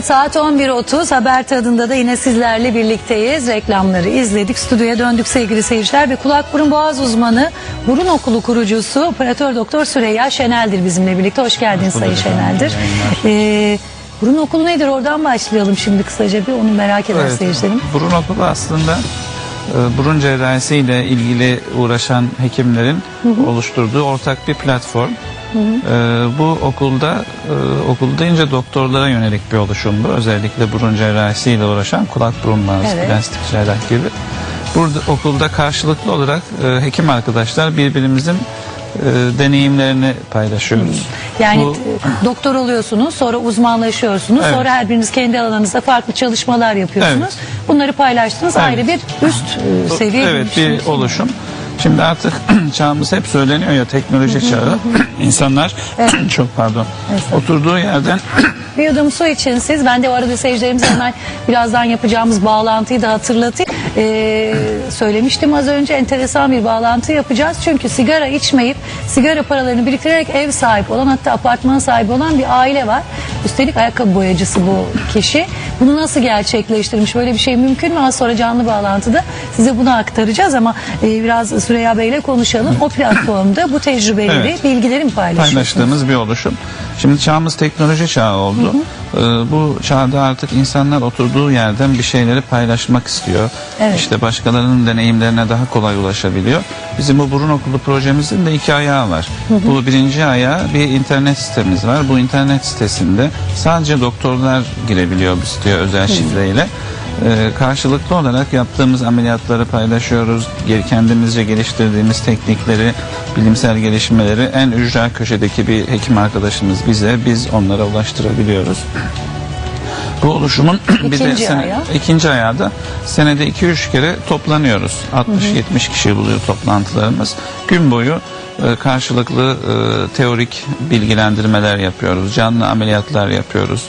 Evet saat 11.30 haber tadında da yine sizlerle birlikteyiz. Reklamları izledik. Stüdyoya döndük sevgili seyirciler ve kulak burun boğaz uzmanı burun okulu kurucusu operatör doktor Süreyya Şenel'dir bizimle birlikte. Hoş geldiniz Sayın Şenel'dir. Ee, burun okulu nedir oradan başlayalım şimdi kısaca bir onu merak eder seyircilerim. Burun okulu aslında e, burun cerrahisiyle ilgili uğraşan hekimlerin oluşturduğu ortak bir platform. E, bu okulda e, okul deyince doktorlara yönelik bir oluşum bu. Özellikle burun cerrahisiyle uğraşan kulak burun boğaz Evet. plastik cerrah gibi. Burada okulda karşılıklı olarak e, hekim arkadaşlar birbirimizin e, deneyimlerini paylaşıyoruz. Yani Bu- doktor oluyorsunuz, sonra uzmanlaşıyorsunuz, Evet. sonra her biriniz kendi alanınızda farklı çalışmalar yapıyorsunuz. Evet. Bunları paylaştınız, Evet. ayrı bir üst e, seviye Evet bir bir oluşum. Şimdi artık çağımız hep söyleniyor ya teknoloji çağı. İnsanlar çok pardon. Oturduğu yerden Bir yudum su için siz, ben de o arada seyircilerimize hemen birazdan yapacağımız bağlantıyı da hatırlatayım. Ee, söylemiştim az önce enteresan bir bağlantı yapacağız. Çünkü sigara içmeyip sigara paralarını biriktirerek ev sahibi olan hatta apartman sahibi olan bir aile var. Üstelik ayakkabı boyacısı bu kişi. Bunu nasıl gerçekleştirmiş? Böyle bir şey mümkün mü? Az sonra canlı bağlantıda size bunu aktaracağız ama e, biraz Süreyya Bey ile konuşalım. O platformda bu tecrübeleri, Evet. bilgileri mi paylaşıyorsunuz? paylaştığımız bir oluşum. Şimdi çağımız teknoloji çağı oldu. Ee, bu çağda artık insanlar oturduğu yerden bir şeyleri paylaşmak istiyor. Evet. İşte başkalarının deneyimlerine daha kolay ulaşabiliyor. Bizim bu burun okulu projemizin de iki ayağı var. Bu birinci ayağı bir internet sitemiz var. Bu internet sitesinde sadece doktorlar girebiliyor bu siteye özel şifreyle. Ee, karşılıklı olarak yaptığımız ameliyatları paylaşıyoruz. Kendimizce geliştirdiğimiz teknikleri, bilimsel gelişmeleri en ücra köşedeki bir hekim arkadaşımız bize, biz onlara ulaştırabiliyoruz. Bu oluşumun bir de İkinci sene, ayağı? ikinci ayağı da senede 2-3 kere toplanıyoruz. 60-70 kişi buluyor toplantılarımız. Gün boyu e, karşılıklı e, teorik bilgilendirmeler yapıyoruz. Canlı ameliyatlar yapıyoruz.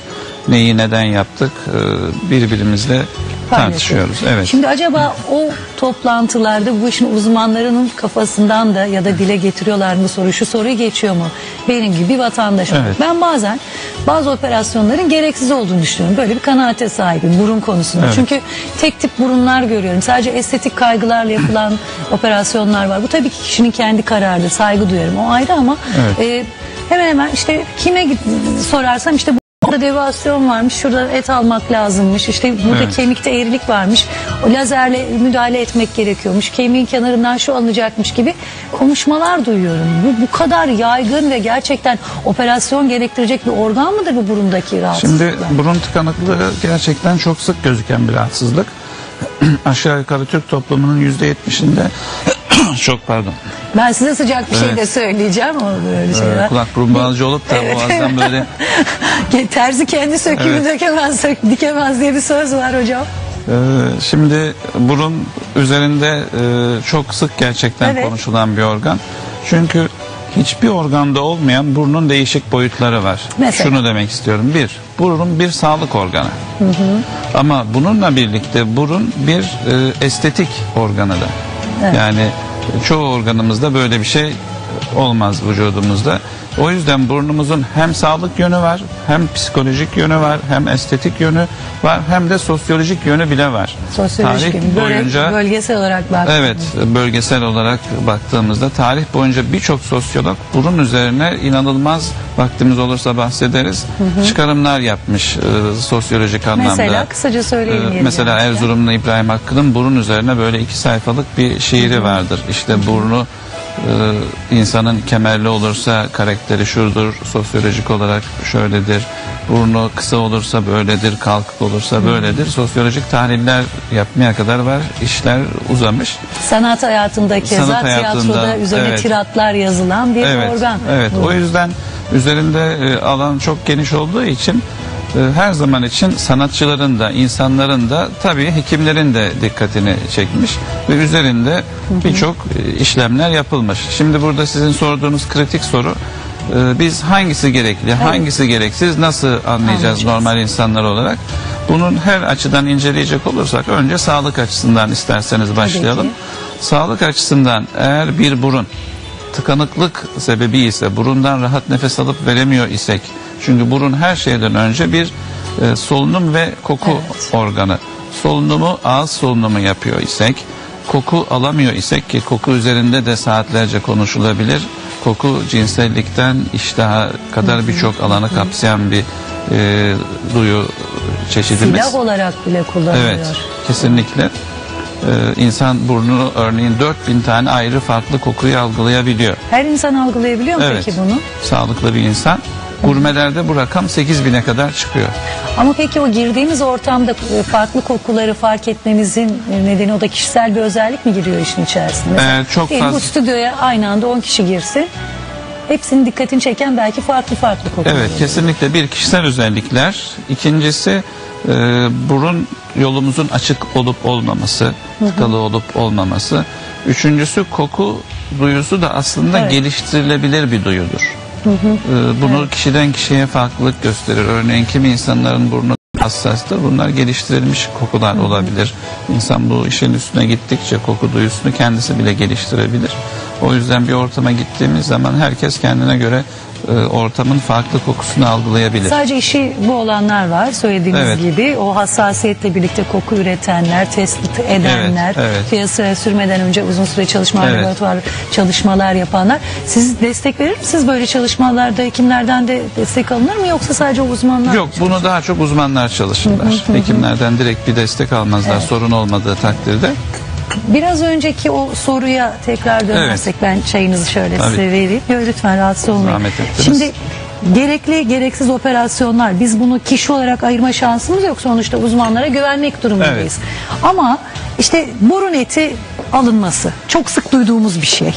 Neyi neden yaptık e, birbirimizle tartışıyoruz. Evet. Şimdi acaba o toplantılarda bu işin uzmanlarının kafasından da ya da dile getiriyorlar mı soru şu soruyu geçiyor mu? Benim gibi bir vatandaş olarak. Evet. Ben bazen bazı operasyonların gereksiz olduğunu düşünüyorum. Böyle bir kanaate sahibim burun konusunda. Evet. Çünkü tek tip burunlar görüyorum. Sadece estetik kaygılarla yapılan operasyonlar var. Bu tabii ki kişinin kendi kararıdır. Saygı duyarım. O ayrı ama Evet. e, hemen hemen işte kime git- sorarsam işte Burada devasyon varmış, şurada et almak lazımmış, işte burada Evet. kemikte eğrilik varmış, o lazerle müdahale etmek gerekiyormuş, kemiğin kenarından şu alınacakmış gibi konuşmalar duyuyorum. Bu, bu kadar yaygın ve gerçekten operasyon gerektirecek bir organ mıdır bu burundaki rahatsızlıklar? Şimdi burun tıkanıklığı gerçekten çok sık gözüken bir rahatsızlık. Aşağı yukarı Türk toplumunun %70'inde çok pardon. Ben size sıcak bir şey Evet. de söyleyeceğim. O böyle Ee, şeyler. kulak burun olup da Evet. boğazdan böyle Terzi kendi sökümü Evet. dökemez, sök- dikemez diye bir söz var hocam. Ee, şimdi burun üzerinde e, çok sık gerçekten Evet. konuşulan bir organ. Çünkü hiçbir organda olmayan burnun değişik boyutları var. Mesela? Şunu demek istiyorum. Bir, burun bir sağlık organı. Ama bununla birlikte burun bir e, estetik organı da. Evet. Yani çoğu organımızda böyle bir şey olmaz vücudumuzda. O yüzden burnumuzun hem sağlık yönü var, hem psikolojik yönü var, hem estetik yönü var, hem de sosyolojik yönü bile var. Sosyolojik Tarih. Böyle boyunca bölgesel olarak bak. Evet, bölgesel olarak baktığımızda tarih boyunca birçok sosyolog burun üzerine inanılmaz vaktimiz olursa bahsederiz. Çıkarımlar yapmış e, sosyolojik anlamda. Mesela kısaca söyleyelim. Yeri mesela. Erzurumlu İbrahim Hakkı'nın burun üzerine böyle iki sayfalık bir şiiri vardır. İşte burnu e, insanın kemerli olursa karakteri şudur, sosyolojik olarak şöyledir. Burnu kısa olursa böyledir, kalkık olursa böyledir. Sosyolojik tahliller yapmaya kadar var. işler uzamış. Sanat hayatındaki Sanat zat hayatında, tiyatroda üzerine evet. tiratlar yazılan bir Evet, organ. evet. Bu. O yüzden üzerinde e, alan çok geniş olduğu için her zaman için sanatçıların da insanların da tabii hekimlerin de dikkatini çekmiş ve üzerinde birçok e, işlemler yapılmış. Şimdi burada sizin sorduğunuz kritik soru e, biz hangisi gerekli, hangisi gereksiz nasıl anlayacağız Anlayacağız. normal insanlar olarak? Bunun her açıdan inceleyecek olursak önce sağlık açısından isterseniz başlayalım. Sağlık açısından eğer bir burun tıkanıklık sebebi ise burundan rahat nefes alıp veremiyor isek çünkü burun her şeyden önce bir e, solunum ve koku Evet. organı. Solunumu ağız solunumu yapıyor isek, koku alamıyor isek ki koku üzerinde de saatlerce konuşulabilir. Koku cinsellikten iştaha kadar birçok alanı kapsayan bir e, duyu çeşidimiz. Silah olarak bile kullanılıyor. Evet, kesinlikle. Ee, insan burnu örneğin 4000 tane ayrı farklı kokuyu algılayabiliyor. Her insan algılayabiliyor mu Evet. peki bunu? Sağlıklı bir insan. Gurmelerde bu rakam 8000'e kadar çıkıyor. Ama peki o girdiğimiz ortamda e, farklı kokuları fark etmemizin e, nedeni o da kişisel bir özellik mi giriyor işin içerisine? Mesela Ee, çok fazla- Bu stüdyoya aynı anda 10 kişi girsin. Hepsinin dikkatini çeken belki farklı farklı kokular. Evet, olur. kesinlikle bir kişisel özellikler. İkincisi e, burun yolumuzun açık olup olmaması, tıkalı olup olmaması. Üçüncüsü koku duyusu da aslında Evet. geliştirilebilir bir duyudur. Ee, bunu kişiden kişiye farklılık gösterir. Örneğin kimi insanların burnu hassastır. Bunlar geliştirilmiş kokular olabilir. İnsan bu işin üstüne gittikçe koku duyusunu kendisi bile geliştirebilir. O yüzden bir ortama gittiğimiz zaman herkes kendine göre e, ortamın farklı kokusunu algılayabilir. Sadece işi bu olanlar var söylediğiniz Evet. gibi. O hassasiyetle birlikte koku üretenler, tespit edenler, Evet, evet. piyasaya sürmeden önce uzun süre çalışma Evet. laboratuvar çalışmalar yapanlar. Siz destek verir misiniz böyle çalışmalarda hekimlerden de destek alınır mı yoksa sadece uzmanlar? Yok bunu daha çok uzmanlar çalışırlar. Hekimlerden direkt bir destek almazlar sorun olmadığı takdirde. Biraz önceki o soruya tekrar dönersek ben çayınızı şöyle Tabii. size vereyim. Yo, lütfen rahatsız olmayın. Şimdi gerekli gereksiz operasyonlar biz bunu kişi olarak ayırma şansımız yok sonuçta uzmanlara güvenmek durumundayız. Ama işte burun eti alınması çok sık duyduğumuz bir şey.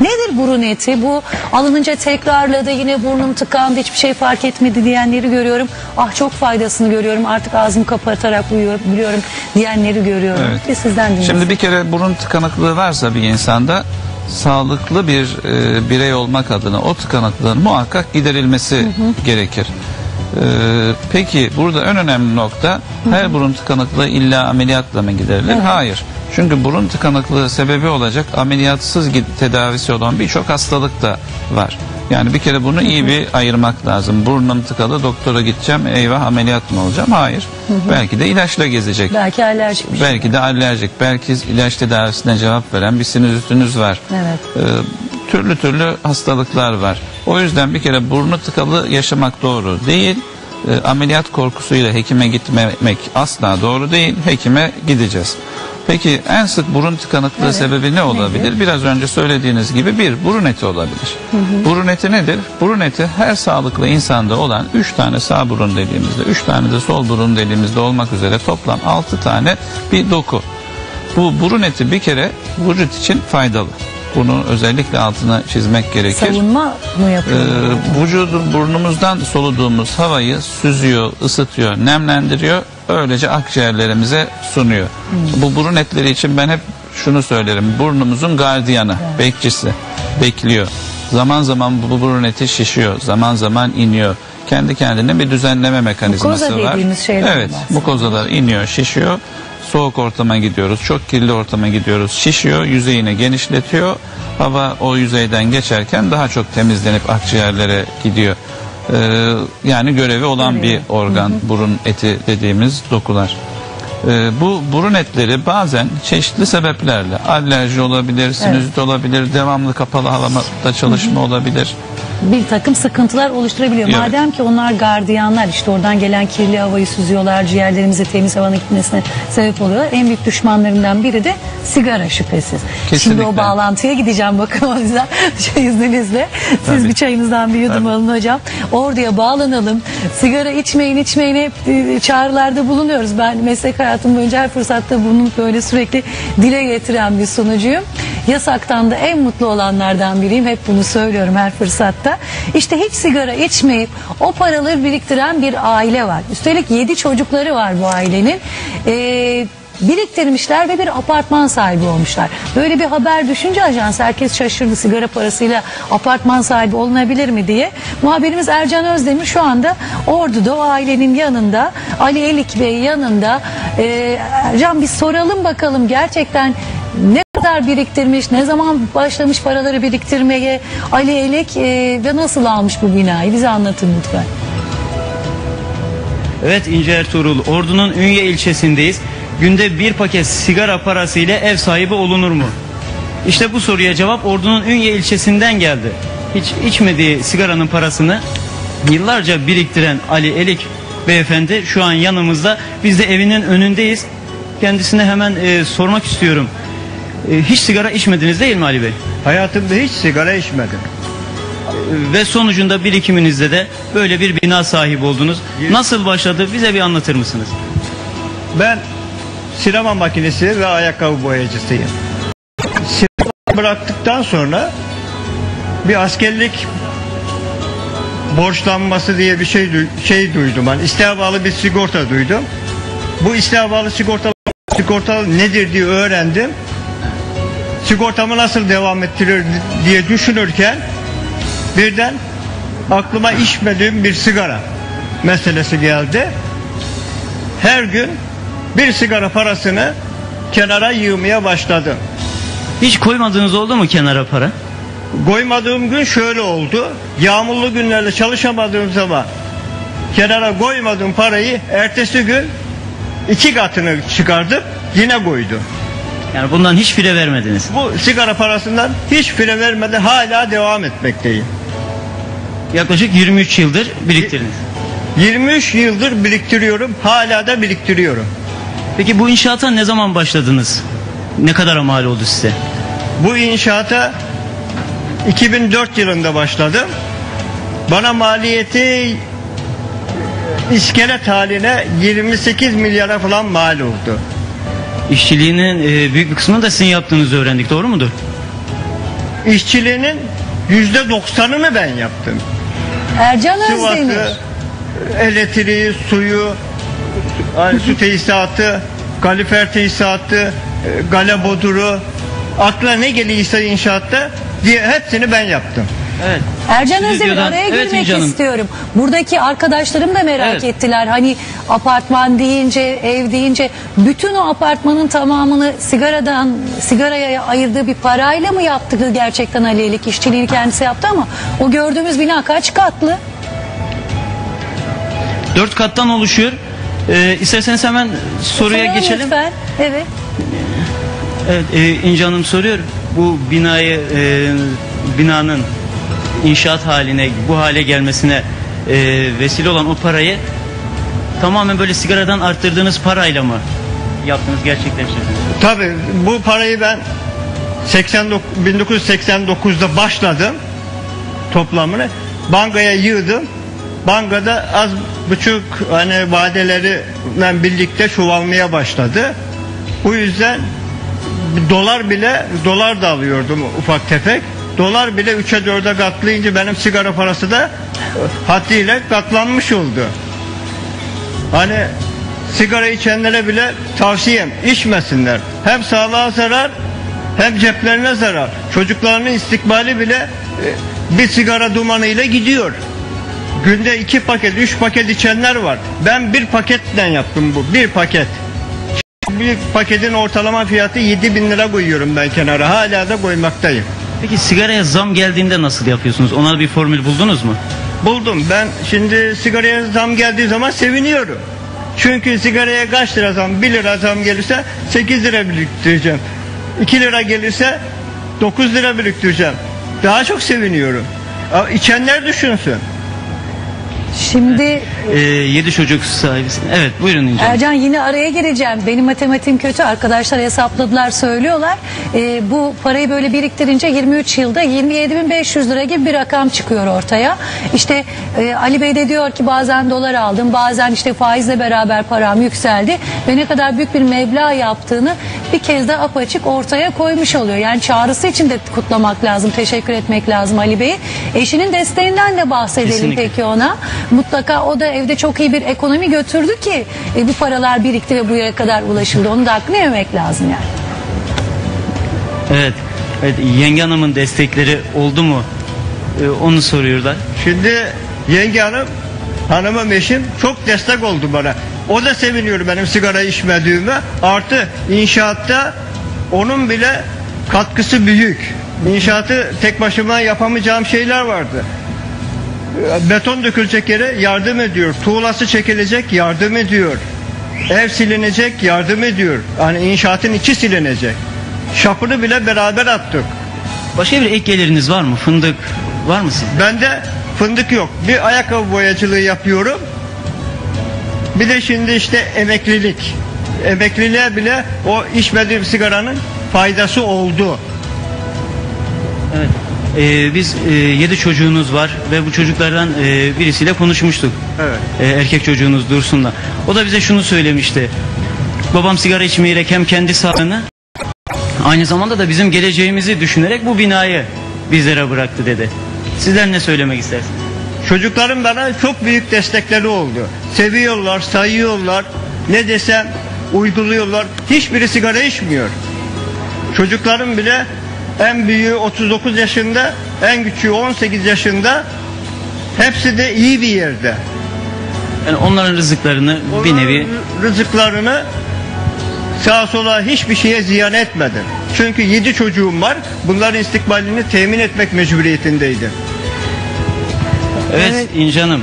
Nedir burun eti? Bu alınınca tekrarladı yine burnum tıkandı hiçbir şey fark etmedi diyenleri görüyorum. Ah çok faydasını görüyorum artık ağzımı kapatarak uyuyorum biliyorum diyenleri görüyorum. Evet. Bir sizden dinleyelim. Şimdi bir kere burun tıkanıklığı varsa bir insanda sağlıklı bir e, birey olmak adına o tıkanıklığın muhakkak giderilmesi gerekir. E, peki burada en önemli nokta her burun tıkanıklığı illa ameliyatla mı giderilir? Hayır. Çünkü burun tıkanıklığı sebebi olacak ameliyatsız tedavisi olan birçok hastalık da var. Yani bir kere bunu iyi bir ayırmak lazım. Burnum tıkalı doktora gideceğim eyvah ameliyat mı olacağım? Hayır. Belki de ilaçla gezecek. Belki alerjik bir şey. Belki de alerjik, belki ilaç tedavisine cevap veren bir sinüzitiniz var. Evet. Ee, türlü türlü hastalıklar var. O yüzden bir kere burnu tıkalı yaşamak doğru değil. Ee, ameliyat korkusuyla hekime gitmemek asla doğru değil. Hekime gideceğiz. Peki en sık burun tıkanıklığı Evet. sebebi ne olabilir? Biraz önce söylediğiniz gibi bir burun eti olabilir. Burun eti nedir? Burun eti her sağlıklı insanda olan 3 tane sağ burun dediğimizde, 3 tane de sol burun dediğimizde olmak üzere toplam 6 tane bir doku. Bu burun eti bir kere vücut için faydalı. Bunu özellikle altına çizmek gerekir. Savunma mı yapıyor? Ee, vücudun burnumuzdan soluduğumuz havayı süzüyor, ısıtıyor, nemlendiriyor. Öylece akciğerlerimize sunuyor. Bu burun etleri için ben hep şunu söylerim. Burnumuzun gardiyanı, bekçisi, bekliyor. Zaman zaman bu burun eti şişiyor, zaman zaman iniyor. Kendi kendine bir düzenleme mekanizması Mukoza var. dediğimiz şeyden Evet, mukozalar iniyor, şişiyor. Soğuk ortama gidiyoruz, çok kirli ortama gidiyoruz. Şişiyor, yüzeyini genişletiyor. Hava o yüzeyden geçerken daha çok temizlenip akciğerlere gidiyor. Ee, yani görevi olan bir organ, burun eti dediğimiz dokular. Ee, bu burun etleri bazen çeşitli sebeplerle alerji olabilir, sinüzit olabilir, devamlı kapalı havada çalışma olabilir. Bir takım sıkıntılar oluşturabiliyor. Evet. Madem ki onlar gardiyanlar işte oradan gelen kirli havayı süzüyorlar, ciğerlerimize temiz havanın gitmesine sebep oluyorlar. En büyük düşmanlarından biri de sigara şüphesiz. Şimdi Kesinlikle. o bağlantıya gideceğim bakın o yüzden şey izninizle. Siz Tabii. bir çayınızdan bir yudum Tabii. alın hocam. Oraya bağlanalım. Sigara içmeyin içmeyin hep e, çağrılarda bulunuyoruz. Ben meslek hayatım boyunca her fırsatta bunu böyle sürekli dile getiren bir sunucuyum. Yasaktan da en mutlu olanlardan biriyim. Hep bunu söylüyorum her fırsatta. İşte hiç sigara içmeyip o paraları biriktiren bir aile var. Üstelik 7 çocukları var bu ailenin. Ee, biriktirmişler ve bir apartman sahibi olmuşlar. Böyle bir haber düşünce ajans herkes şaşırdı sigara parasıyla apartman sahibi olunabilir mi diye. Muhabirimiz Ercan Özdemir şu anda Ordu'da o ailenin yanında Ali Elik Bey yanında. Ee, Ercan bir soralım bakalım gerçekten ne kadar biriktirmiş, ne zaman başlamış paraları biriktirmeye Ali Elek e, ve nasıl almış bu binayı bize anlatın lütfen. Evet İnce Ertuğrul, Ordu'nun Ünye ilçesindeyiz. Günde bir paket sigara parası ile ev sahibi olunur mu? İşte bu soruya cevap Ordu'nun Ünye ilçesinden geldi. Hiç içmediği sigaranın parasını yıllarca biriktiren Ali Elik beyefendi şu an yanımızda. Biz de evinin önündeyiz. Kendisine hemen e, sormak istiyorum. E, hiç sigara içmediniz değil mi Ali Bey? Hayatımda hiç sigara içmedim. Ve sonucunda birikiminizde de böyle bir bina sahibi oldunuz. Nasıl başladı bize bir anlatır mısınız? Ben sinema makinesi ve ayakkabı boyacısıyım. Sinema bıraktıktan sonra bir askerlik borçlanması diye bir şey şey duydum. Ben isteğe bağlı bir sigorta duydum. Bu isteğe bağlı sigorta sigorta nedir diye öğrendim. Sigortamı nasıl devam ettirir diye düşünürken birden aklıma içmediğim bir sigara meselesi geldi. Her gün bir sigara parasını kenara yığmaya başladım. Hiç koymadığınız oldu mu kenara para? Koymadığım gün şöyle oldu. Yağmurlu günlerde çalışamadığım zaman kenara koymadığım parayı ertesi gün iki katını çıkardım yine koydum. Yani bundan hiç fire vermediniz. Bu sigara parasından hiç fire vermeden hala devam etmekteyim. Yaklaşık 23 yıldır biriktirdiniz. 23 yıldır biriktiriyorum hala da biriktiriyorum. Peki bu inşaata ne zaman başladınız? Ne kadar mal oldu size? Bu inşaata 2004 yılında başladım. Bana maliyeti iskelet haline 28 milyara falan mal oldu. İşçiliğinin e, büyük bir kısmını da sizin yaptığınızı öğrendik. Doğru mudur? İşçiliğinin yüzde 90'ını ben yaptım. Ercan Özdemir. Sıvası, elektriği, suyu, yani su tesisatı, kalifer tesisatı, e, gale boduru, aklına ne geliyse inşaatta diye hepsini ben yaptım. Evet. Ercan Özdemir Stüdyodan- araya Evet girmek Hanım. istiyorum. Buradaki arkadaşlarım da merak Evet. ettiler. Hani apartman deyince, ev deyince bütün o apartmanın tamamını sigaradan sigaraya ayırdığı bir parayla mı yaptı gerçekten Ali Elik? İşçiliğini kendisi yaptı ama o gördüğümüz bina kaç katlı? Dört kattan oluşuyor. E, isterseniz hemen soruya Soralım geçelim. Lütfen. Evet. Evet, e, İnce Hanım soruyor. Bu binayı, e, binanın inşaat haline, bu hale gelmesine e, vesile olan o parayı tamamen böyle sigaradan arttırdığınız parayla mı yaptınız, gerçekleştirdiniz? Tabii bu parayı ben 89, 1989'da başladım toplamını. Bankaya yığdım. Bankada az buçuk hani vadeleriyle birlikte çoğalmaya başladı. Bu yüzden dolar bile dolar da alıyordum ufak tefek. Dolar bile 3'e 4'e katlayınca benim sigara parası da haddiyle katlanmış oldu. Hani sigara içenlere bile tavsiyem içmesinler. Hem sağlığa zarar hem ceplerine zarar. Çocuklarının istikbali bile e, bir sigara dumanıyla gidiyor. Günde iki paket, üç paket içenler var. Ben bir paketle yaptım bu. Bir paket. Bir paketin ortalama fiyatı 7 bin lira koyuyorum ben kenara. Hala da koymaktayım. Peki sigaraya zam geldiğinde nasıl yapıyorsunuz? Ona bir formül buldunuz mu? Buldum. Ben şimdi sigaraya zam geldiği zaman seviniyorum. Çünkü sigaraya kaç lira zam? 1 lira zam gelirse 8 lira biriktireceğim. 2 lira gelirse 9 lira biriktireceğim. Daha çok seviniyorum. İçenler düşünsün. Şimdi E, yedi çocuk sahibisin. Evet buyurun İnce Hanım. Ercan yine araya gireceğim. Benim matematiğim kötü. Arkadaşlar hesapladılar söylüyorlar. Ee, bu parayı böyle biriktirince 23 yılda 27.500 lira gibi bir rakam çıkıyor ortaya. İşte e, Ali Bey de diyor ki bazen dolar aldım. Bazen işte faizle beraber param yükseldi. Ve ne kadar büyük bir meblağ yaptığını bir kez de apaçık ortaya koymuş oluyor. Yani çağrısı için de kutlamak lazım. Teşekkür etmek lazım Ali Bey'i. Eşinin desteğinden de bahsedelim Kesinlikle. peki ona. Mutlaka o da evde çok iyi bir ekonomi götürdü ki e, bu paralar birikti ve buraya kadar ulaşıldı. Onu da hakkını yemek lazım yani. Evet. Evet yenge hanımın destekleri oldu mu? E, onu soruyorlar. Şimdi yenge hanım, hanımım eşim çok destek oldu bana. O da seviniyor benim sigara içmediğime. Artı inşaatta onun bile katkısı büyük. İnşaatı tek başıma yapamayacağım şeyler vardı. Beton dökülecek yere yardım ediyor. Tuğlası çekilecek yardım ediyor. Ev silinecek yardım ediyor. Hani inşaatın içi silinecek. Şapını bile beraber attık. Başka bir ek geliriniz var mı? Fındık var mı sizde? Bende fındık yok. Bir ayakkabı boyacılığı yapıyorum. Bir de şimdi işte emeklilik. Emekliliğe bile o içmediğim sigaranın faydası oldu. Evet. Ee, biz e, yedi çocuğunuz var ve bu çocuklardan e, birisiyle konuşmuştuk. Evet. Ee, erkek çocuğunuz Dursun'la. O da bize şunu söylemişti. Babam sigara içmeyerek hem kendi sağlığını aynı zamanda da bizim geleceğimizi düşünerek bu binayı bizlere bıraktı dedi. Sizler ne söylemek istersiniz? Çocuklarım bana çok büyük destekleri oldu. Seviyorlar, sayıyorlar. Ne desem uyguluyorlar. Hiçbiri sigara içmiyor. Çocuklarım bile en büyüğü 39 yaşında, en küçüğü 18 yaşında. Hepsi de iyi bir yerde. Yani onların rızıklarını bir nevi Onların Rızıklarını sağa sola hiçbir şeye ziyan etmedim. Çünkü 7 çocuğum var. Bunların istikbalini temin etmek mecburiyetindeydim. Evet, Evet. İnci Hanım.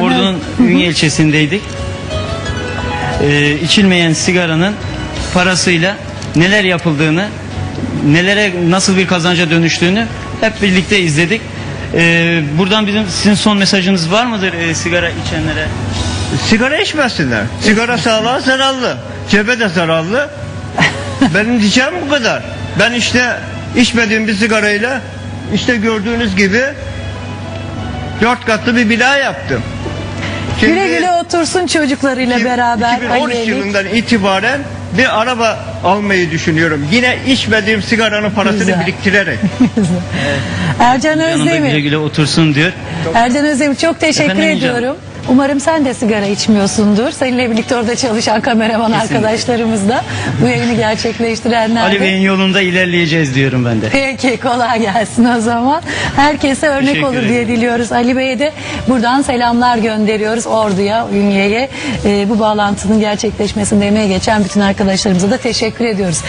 Ordu'nun Ünye ilçesindeydik. Ee, içilmeyen sigaranın parasıyla neler yapıldığını, nelere nasıl bir kazanca dönüştüğünü hep birlikte izledik. Ee, buradan bizim sizin son mesajınız var mıdır e, sigara içenlere? Sigara içmesinler. Sigara sağlığa zararlı. Cebe de zararlı. Benim diyeceğim bu kadar. Ben işte içmediğim bir sigarayla işte gördüğünüz gibi dört katlı bir bina yaptım. Şimdi Güle güle otursun çocuklarıyla beraber. 2013 Ali Elif. yılından itibaren bir araba almayı düşünüyorum. Yine içmediğim sigaranın parasını Güzel. biriktirerek. Ercan Yanında güle Özdemir. güle otursun diyor. Ercan Özdemir çok teşekkür Efendim Hanım? ediyorum. Umarım sen de sigara içmiyorsundur. Seninle birlikte orada çalışan kameraman Kesinlikle. arkadaşlarımız da bu yayını gerçekleştirenler Ali. Bey'in yolunda ilerleyeceğiz diyorum ben de. Peki kolay gelsin o zaman. Herkese örnek Teşekkür olur ederim. diye diliyoruz. Ali Bey'e de buradan selamlar gönderiyoruz Ordu'ya, Ünye'ye. Ee, bu bağlantının gerçekleşmesinde emeği geçen bütün arkadaşlarımıza da teşekkür ediyoruz.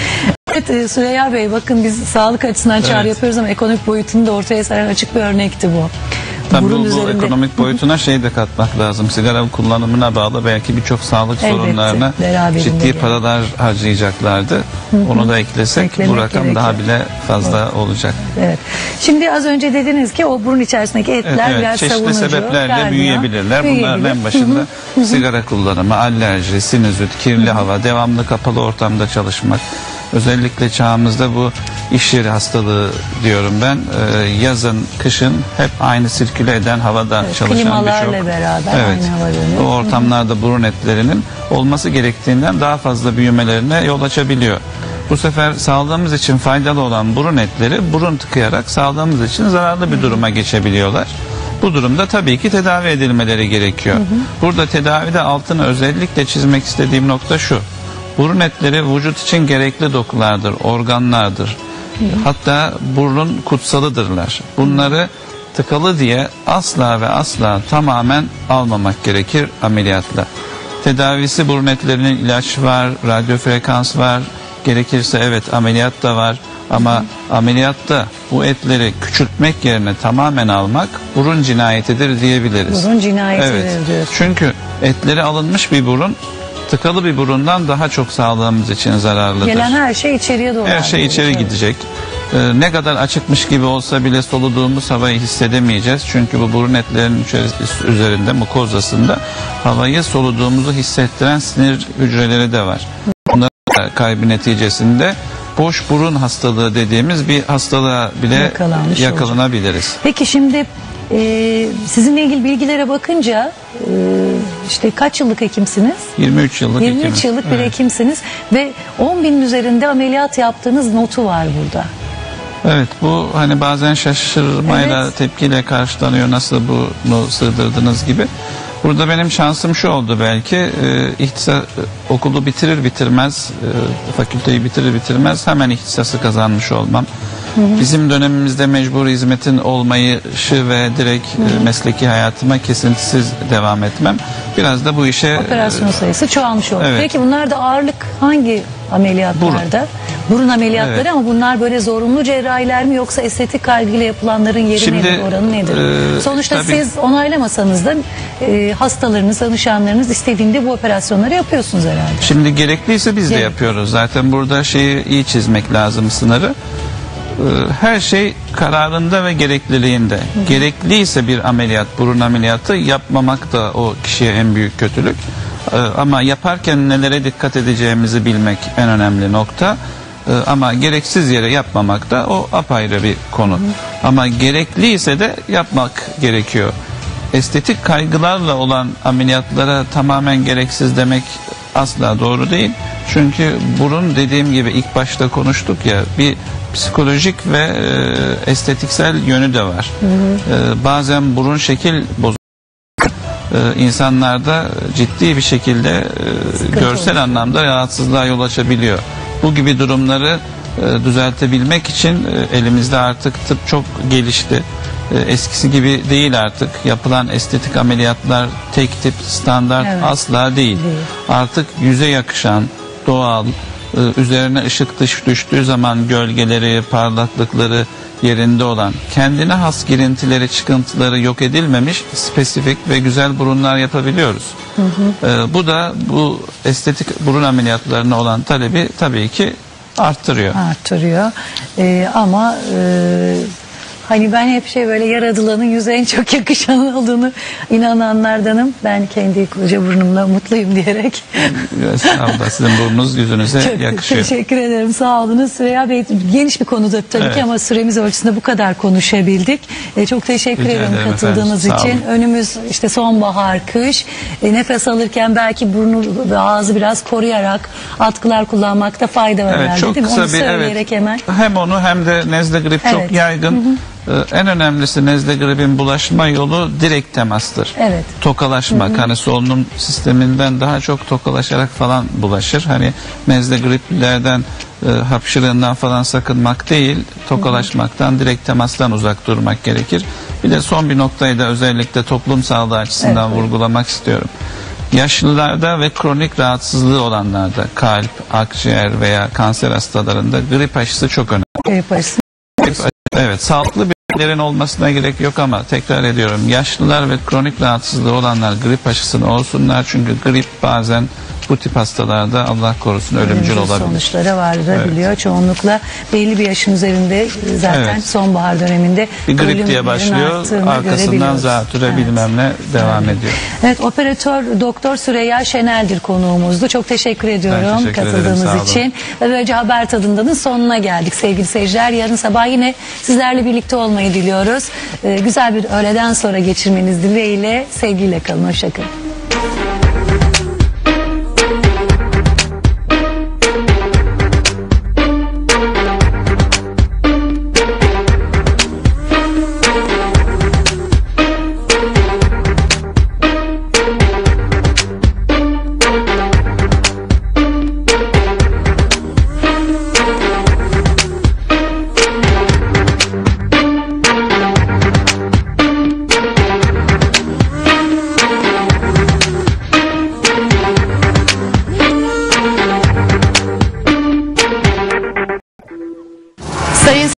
Evet e, Süreyya Bey bakın biz sağlık açısından çağrı Evet. yapıyoruz ama ekonomik boyutunu da ortaya saran açık bir örnekti bu. Tabii Burun bu, bu üzerinde- ekonomik boyutuna şey de katmak lazım. Sigara kullanımına bağlı belki birçok sağlık Elbette, sorunlarına ciddi geliyor. paralar harcayacaklardı. Onu da eklesek Eklemek bu rakam gerekiyor. daha bile fazla olacak. Evet. Şimdi az önce dediniz ki o burun içerisindeki etler Evet, biraz çeşitli savunucu. sebeplerle kardiyo, büyüyebilirler. Bunların büyüyebilir. en başında sigara kullanımı, alerji, sinüzit, kirli hava, devamlı kapalı ortamda çalışmak. Özellikle çağımızda bu iş yeri hastalığı diyorum ben. Ee, yazın, kışın hep aynı sirküle eden havada Evet, çalışan klimalarla birçok beraber evet, aynı hava dönüyor. o ortamlarda burun etlerinin olması gerektiğinden daha fazla büyümelerine yol açabiliyor. Bu sefer sağlığımız için faydalı olan burun etleri burun tıkayarak sağlığımız için zararlı bir duruma geçebiliyorlar. Bu durumda tabii ki tedavi edilmeleri gerekiyor. Burada tedavide altını özellikle çizmek istediğim nokta şu. Burun etleri vücut için gerekli dokulardır, organlardır. Hatta burun kutsalıdırlar. Bunları tıkalı diye asla ve asla tamamen almamak gerekir ameliyatla. Tedavisi burun etlerinin ilaç var, radyo frekans var, gerekirse evet ameliyat da var. Ama ameliyatta bu etleri küçültmek yerine tamamen almak burun cinayetidir diyebiliriz. Burun cinayetidir Evet. diyorsun. Çünkü etleri alınmış bir burun tıkalı bir burundan daha çok sağlığımız için zararlıdır. Gelen her şey içeriye doğru. Her şey içeri Evet. gidecek. Ee, ne kadar açıkmış gibi olsa bile soluduğumuz havayı hissedemeyeceğiz. Çünkü bu burun etlerinin üzerinde mukozasında havayı soluduğumuzu hissettiren sinir hücreleri de var. Bunların da kaybı neticesinde boş burun hastalığı dediğimiz bir hastalığa bile Yakalanmış yakalanabiliriz. Peki şimdi e, sizinle ilgili bilgilere bakınca e, işte kaç yıllık hekimsiniz? 23 yıllık 23 hekimim. yıllık bir Evet. hekimsiniz ve 10 binin üzerinde ameliyat yaptığınız notu var burada. Evet bu hani bazen şaşırmayla Evet. tepkiyle karşılanıyor nasıl bunu sığdırdınız gibi. Burada benim şansım şu oldu belki e, ihtisa, e, okulu bitirir bitirmez e, fakülteyi bitirir bitirmez hemen ihtisası kazanmış olmam. Bizim dönemimizde mecbur hizmetin olmayışı ve direkt e, mesleki hayatıma kesintisiz devam etmem. Biraz da bu işe Operasyon sayısı çoğalmış oldu. evet. Peki bunlarda ağırlık hangi ameliyatlarda? burun ameliyatları Evet. ama bunlar böyle zorunlu cerrahiler mi yoksa estetik kaygıyla yapılanların yeri Şimdi, nedir, oranı nedir? e, Sonuçta tabii- siz onaylamasanız da e, hastalarınız, danışanlarınız istediğinde bu operasyonları yapıyorsunuz herhalde. Şimdi gerekliyse biz de Gerek. yapıyoruz. Zaten burada şeyi iyi çizmek lazım sınırı. Ee, Her şey kararında ve gerekliliğinde. Gerekliyse bir ameliyat, burun ameliyatı yapmamak da o kişiye en büyük kötülük. Ee, Ama yaparken nelere dikkat edeceğimizi bilmek en önemli nokta. Ee, Ama gereksiz yere yapmamak da o apayrı bir konu. Ama gerekliyse de yapmak gerekiyor. Estetik kaygılarla olan ameliyatlara tamamen gereksiz demek asla doğru değil. Çünkü burun dediğim gibi ilk başta konuştuk ya bir psikolojik ve e, estetiksel yönü de var. E, bazen burun şekil bozuk e, insanlarda ciddi bir şekilde e, görsel anlamda rahatsızlığa yol açabiliyor. Bu gibi durumları e, düzeltebilmek için e, elimizde artık tıp çok gelişti. E, eskisi gibi değil artık. Yapılan estetik ameliyatlar tek tip standart Evet. asla değil. Değil. Artık yüze yakışan, doğal, üzerine ışık dış düştüğü zaman gölgeleri, parlaklıkları yerinde olan, kendine has girintileri, çıkıntıları yok edilmemiş spesifik ve güzel burunlar yapabiliyoruz. E, bu da bu estetik burun ameliyatlarına olan talebi tabii ki arttırıyor. Artırıyor. E, ama e, hani ben hep şey böyle yaradılanın yüze en çok yakışan olduğunu inananlardanım. Ben kendi koca burnumla mutluyum diyerek. Estağfurullah sizin burnunuz yüzünüze Çok yakışıyor. teşekkür ederim. Sağ olunuz. Süreyya Bey geniş bir konuda tabii Evet. ki ama süremiz ölçüsünde bu kadar konuşabildik. E, çok teşekkür Rica ederim ederim katıldığınız efendim. İçin. Önümüz işte sonbahar, kış. E, nefes alırken belki burnu ve ağzı biraz koruyarak atkılar kullanmakta fayda var Evet herhalde çok değil mi? kısa Onu bir söyleyerek evet. hemen. Hem onu hem de nezle grip Evet. çok yaygın. Ee, en önemlisi nezle gripin bulaşma yolu direkt temastır. Evet. Tokalaşmak hani solunum sisteminden daha çok tokalaşarak falan bulaşır. Hani nezle griplerden e, hapşırığından falan sakınmak değil, tokalaşmaktan, direkt temastan uzak durmak gerekir. Bir de son bir noktayı da özellikle toplum sağlığı açısından Evet. vurgulamak istiyorum. Yaşlılarda ve kronik rahatsızlığı olanlarda kalp, akciğer veya kanser hastalarında grip aşısı çok önemli. Grip aşısı. Evet sağlıklı bireylerin olmasına gerek yok ama tekrar ediyorum. Yaşlılar ve kronik rahatsızlığı olanlar grip aşısını olsunlar. Çünkü grip bazen bu tip hastalarda Allah korusun ölümcül Ölümcül olabilir. sonuçlara varabiliyor. Çoğunlukla belli bir yaşın üzerinde zaten Evet. sonbahar döneminde Bir grip diye başlıyor arkasından zatüre Evet. bilmem ne devam ediyor. Evet operatör Doktor Süreyya Şenel'dir konuğumuzdu. Çok teşekkür ediyorum teşekkür ederim, katıldığınız olun. için. Ve böylece haber tadındanın sonuna geldik sevgili seyirciler. Yarın sabah yine sizlerle birlikte olmayı diliyoruz. Ee, güzel bir öğleden sonra geçirmeniz dileğiyle sevgiyle kalın. Hoşçakalın.